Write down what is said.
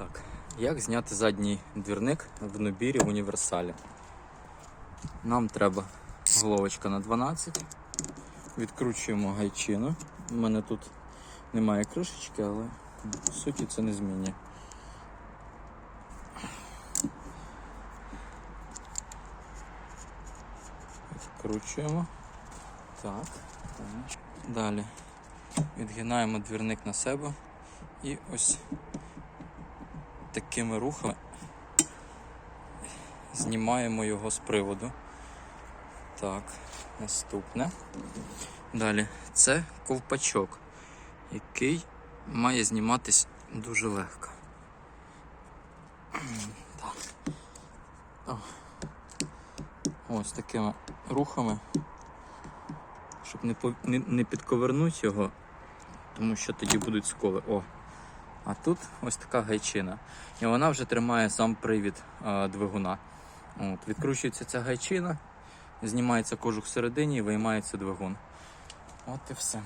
Так, як зняти задній двірник в Нубірі в універсалі? Нам треба головочка на 12. Відкручуємо гайчину. У мене тут немає кришечки, але в суті це не змінює. Відкручуємо. Так. Далі відгинаємо двірник на себе і ось такими рухами знімаємо його з приводу. Так, наступне. Далі це ковпачок, який має зніматись дуже легко. Так. Ось такими рухами, щоб не, не, не підковернути його, тому що тоді будуть сколи. О, а тут ось така гайчина. І вона вже тримає сам привід е, двигуна. От, відкручується ця гайчина, знімається кожух всередині і виймається двигун. От і все.